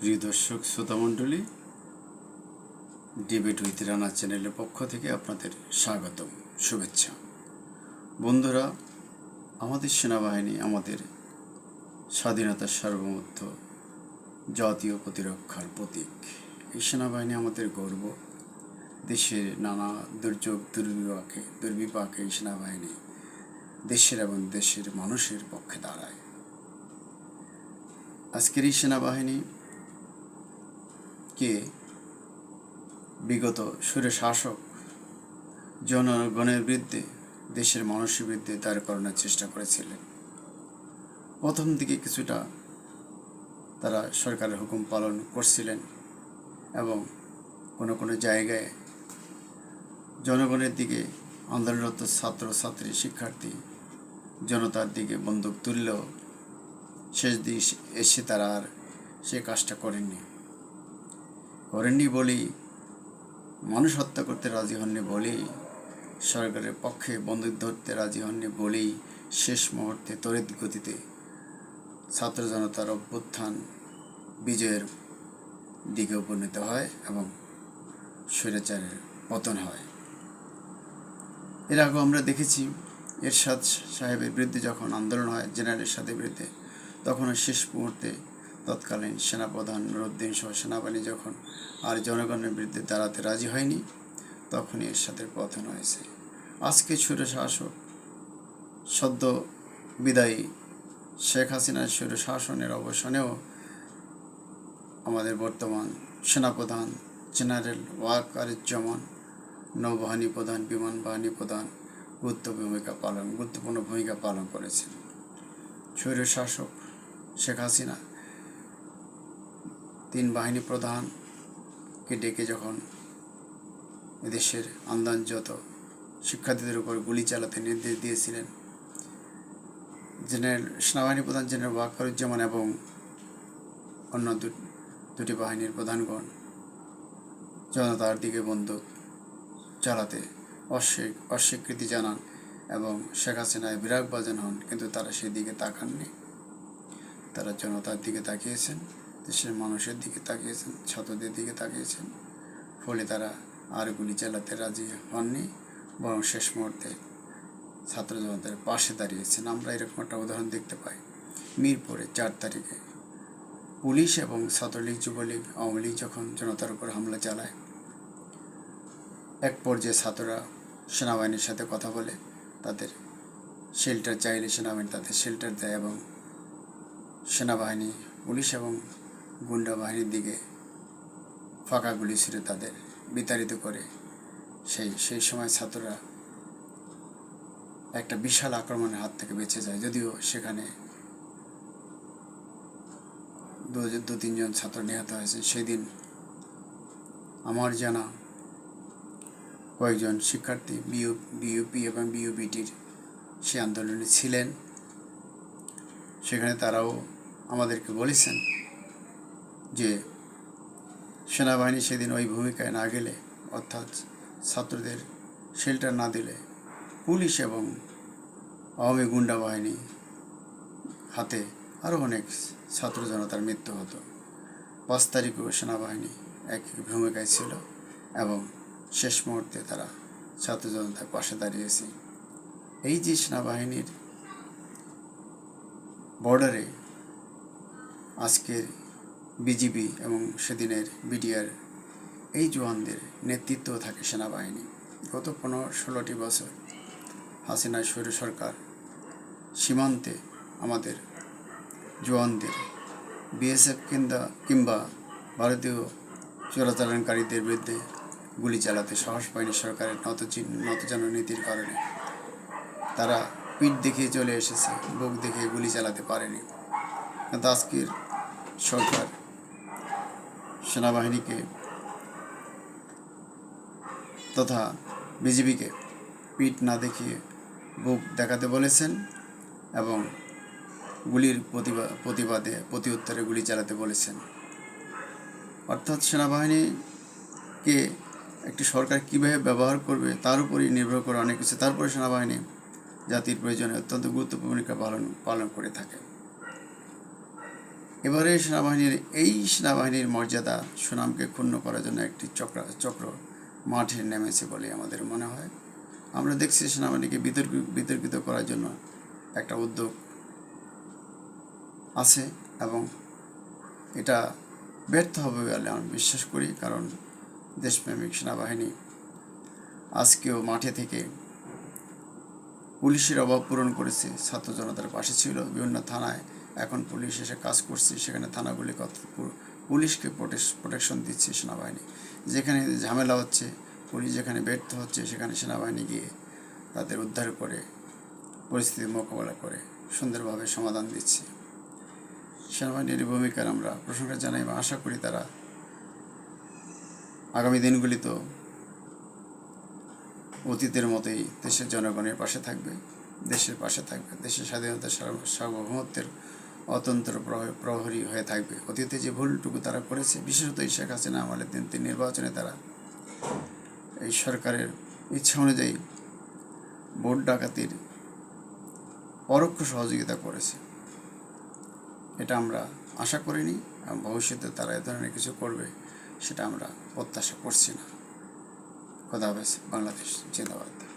প্রিয় দর্শক শ্রোতামণ্ডলী debate with Rana চ্যানেলের পক্ষ থেকে আপনাদের স্বাগতম, শুভেচ্ছা। বন্ধুরা, আমাদের সেনাবাহিনী আমাদের স্বাধীনতার সার্বভৌমত্ব জাতীয় প্রতিরক্ষার প্রতীক। এই সেনাবাহিনী আমাদের গর্ব। দেশের নানা দুর্যোগ, দুর্বিপাকে দুর্বিপাকে এই সেনাবাহিনী দেশের এবং দেশের মানুষের পক্ষে দাঁড়ায়। আজকের এই সেনাবাহিনী কে বিগত সুরে শাসক জনগণের বিরুদ্ধে, দেশের মানুষের বিরুদ্ধে দাঁড় করানোর চেষ্টা করেছিলেন। প্রথম দিকে কিছুটা তারা সরকারের হুকুম পালন করছিলেন এবং কোনো কোনো জায়গায় জনগণের দিকে আন্দোলনরত ছাত্র, ছাত্রী, শিক্ষার্থী জনতার দিকে বন্দুক তুললেও শেষ দিক এসে তারা আর সে কাজটা করেননি। করেননি বলি, মানুষ হত্যা করতে রাজি হননি বলেই সরকারের পক্ষে বন্দুক ধরতে রাজি হননি বলেই শেষ মুহূর্তে তড়িৎ গতিতে ছাত্র জনতার অভ্যুত্থান বিজয়ের দিকে উপনীত হয় এবং স্বৈরাচারের পতন হয়। এর আগেও আমরা দেখেছি, এরশাদ সাহেবের বিরুদ্ধে যখন আন্দোলন হয় জেনারেল এরশাদের বিরুদ্ধে, তখনও শেষ মুহূর্তে তৎকালীন সেনাপ্রধান নুরুদ্দিন সহ সেনাবাহিনী যখন আর জনগণের বিরুদ্ধে দাঁড়াতে রাজি হয়নি, তখনই এর সাথে পতন হয়েছে। আজকে সুরে শাসক, সদ্য বিদায়ী শেখ হাসিনার সুরে শাসনের অবসানেও আমাদের বর্তমান সেনাপ্রধান জেনারেল ওয়াকারুজ্জামান নৌবাহিনী প্রধান, বিমান বাহিনী প্রধান গুরুত্ব ভূমিকা পালন, গুরুত্বপূর্ণ ভূমিকা পালন করেছেন। স্বৈর শাসক শেখ হাসিনা তিন বাহিনী প্রধানকে ডেকে যখন এদেশের আন্দাজত শিক্ষার্থীদের উপর গুলি চালাতে নির্দেশ দিয়েছিলেন, জেনারেল সেনাবাহিনী প্রধান জেনারেল ওয়াকারুজ্জামান এবং অন্য দুটি বাহিনীর প্রধানগণ জনতার দিকে বন্দুক চালাতে অস্বীক অস্বীকৃতি জানান এবং শেখ হাসিনায় বিরাগ বাজান হন, কিন্তু তারা সেই দিকে তাকাননি। তারা জনতার দিকে তাকিয়েছেন। দেশের মানুষের দিকে তাকিয়েছেন ছাত্রদের দিকে তাকিয়েছেন। ফলে তারা আর গুলি চালাতে রাজি হননি, বরং শেষ মুহূর্তে ছাত্র জনতার পাশে দাঁড়িয়েছেন। আমরা এরকম একটা উদাহরণ দেখতে পাই। মিরপুরে চার তারিখে পুলিশ এবং ছাত্রলীগ, যুবলীগ, আওয়ামী লীগ যখন জনতার উপর হামলা চালায়, এক পর্যায়ে ছাত্ররা সেনাবাহিনীর সাথে কথা বলে, তাদের শেল্টার চাইলে সেনাবাহিনী তাদের শেল্টার দেয় এবং সেনাবাহিনী, পুলিশ এবং গুন্ডা বাহিনীর দিকে ফাঁকা গুলি ছুড়ে তাদের, বিতাড়িত করে। সেই সেই সময় ছাত্ররা একটা বিশাল আক্রমণের হাত থেকে বেঁচে যায়। যদিও সেখানে দু তিনজন ছাত্র নিহত হয়েছে। সেদিন আমার জানা কয়েকজন শিক্ষার্থী বিউ বিউপি এবং বিউবিটির সে আন্দোলনে ছিলেন। সেখানে তারাও আমাদেরকে বলেছেন যে সেনাবাহিনী সেদিন ওই ভূমিকায় না গেলে, অর্থাৎ ছাত্রদের শেল্টার না দিলে, পুলিশ এবং আওয়ামী গুন্ডা বাহিনী হাতে আরও অনেক ছাত্র জনতার মৃত্যু হতো। পাঁচ তারিখেও সেনাবাহিনী এক ভূমিকায় ছিল এবং শেষ মুহূর্তে তারা ছাত্র জনতার পাশে দাঁড়িয়েছে। এই যে সেনাবাহিনীর বর্ডারে আজকের বিজিবি এবং সেদিনের বিডিআর এই জওয়ানদের নেতৃত্ব থাকে সেনাবাহিনী। গত পনেরো ষোলোটি বছর হাসিনা স্বৈর সরকার সীমান্তে আমাদের জওয়ানদের বিএসএফ কিংবা কিংবা ভারতীয় চোরাচালানকারীদের বিরুদ্ধে গুলি চালাতে সাহস পায়নি সরকারের নতচিন, নতজান নীতির কারণে। তারা পিঠ দেখিয়ে চলে এসেছে, বুক দেখিয়ে গুলি চালাতে পারেনি। কিন্তু আজকের সরকার সেনাবাহিনীকে তথা বিজিবিকে পিঠ না দেখিয়ে বুক দেখাতে বলেছেন এবং গুলির প্রতিবাদ প্রতিবাদে প্রতি উত্তরে গুলি চালাতে বলেছেন। অর্থাৎ সেনাবাহিনীকে একটি সরকার কীভাবে ব্যবহার করবে তার উপরই নির্ভর করে অনেক কিছু। তারপরে সেনাবাহিনী জাতির প্রয়োজনে অত্যন্ত গুরুত্বপূর্ণ ভূমিকা পালন পালন করে থাকে। এবারে সেনাবাহিনীর, এই সেনাবাহিনীর মর্যাদা সুনামকে ক্ষুণ্ণ করার জন্য একটি চক্র চক্র মাঠে নেমেছে বলে আমাদের মনে হয়। আমরা দেখছি সেনাবাহিনীকে বিতর্ক, বিতর্কিত করার জন্য একটা উদ্যোগ আছে এবং এটা ব্যর্থ হবে বলে আমি বিশ্বাস করি, কারণ দেশপ্রেমিক সেনাবাহিনী আজকেও মাঠে থেকে পুলিশের অভাব পূরণ করেছে। ছাত্র জনতার পাশে ছিল, বিভিন্ন থানায় এখন পুলিশ এসে কাজ করছে, সেখানে থানাগুলি কত পুলিশকে প্রোটেকশন দিচ্ছে সেনাবাহিনী। যেখানে ঝামেলা হচ্ছে, পুলিশ যেখানে ব্যর্থ হচ্ছে, সেখানে সেনাবাহিনী গিয়ে তাদের উদ্ধার করে, পরিস্থিতি মোকাবেলা করে সুন্দরভাবে সমাধান দিচ্ছে। সেনাবাহিনীর ভূমিকার আমরা প্রশংসা জানাই এবং আশা করি তারা আগামী দিনগুলিতেও অতীতের মতোই দেশের জনগণের পাশে থাকবে, দেশের পাশে থাকবে, দেশের স্বাধীনতা সার্বভৌমত্বের অতন্ত্র প্রহ- প্রহরী হয়ে থাকবে। অতীতে যে ভুলটুকু তারা করেছে, বিশেষত এই শেখ হাসিনা আমলের দিন, তিন নির্বাচনে তারা এই সরকারের ইচ্ছা অনুযায়ী ভোট ডাকাতির পরোক্ষ সহযোগিতা করেছে। এটা আমরা আশা করিনি এবং ভবিষ্যতে তারা এ ধরনের কিছু করবে, সেটা আমরা প্রত্যাশা করছি না। খোদা বাংলাদেশ জিন্দাবাদ।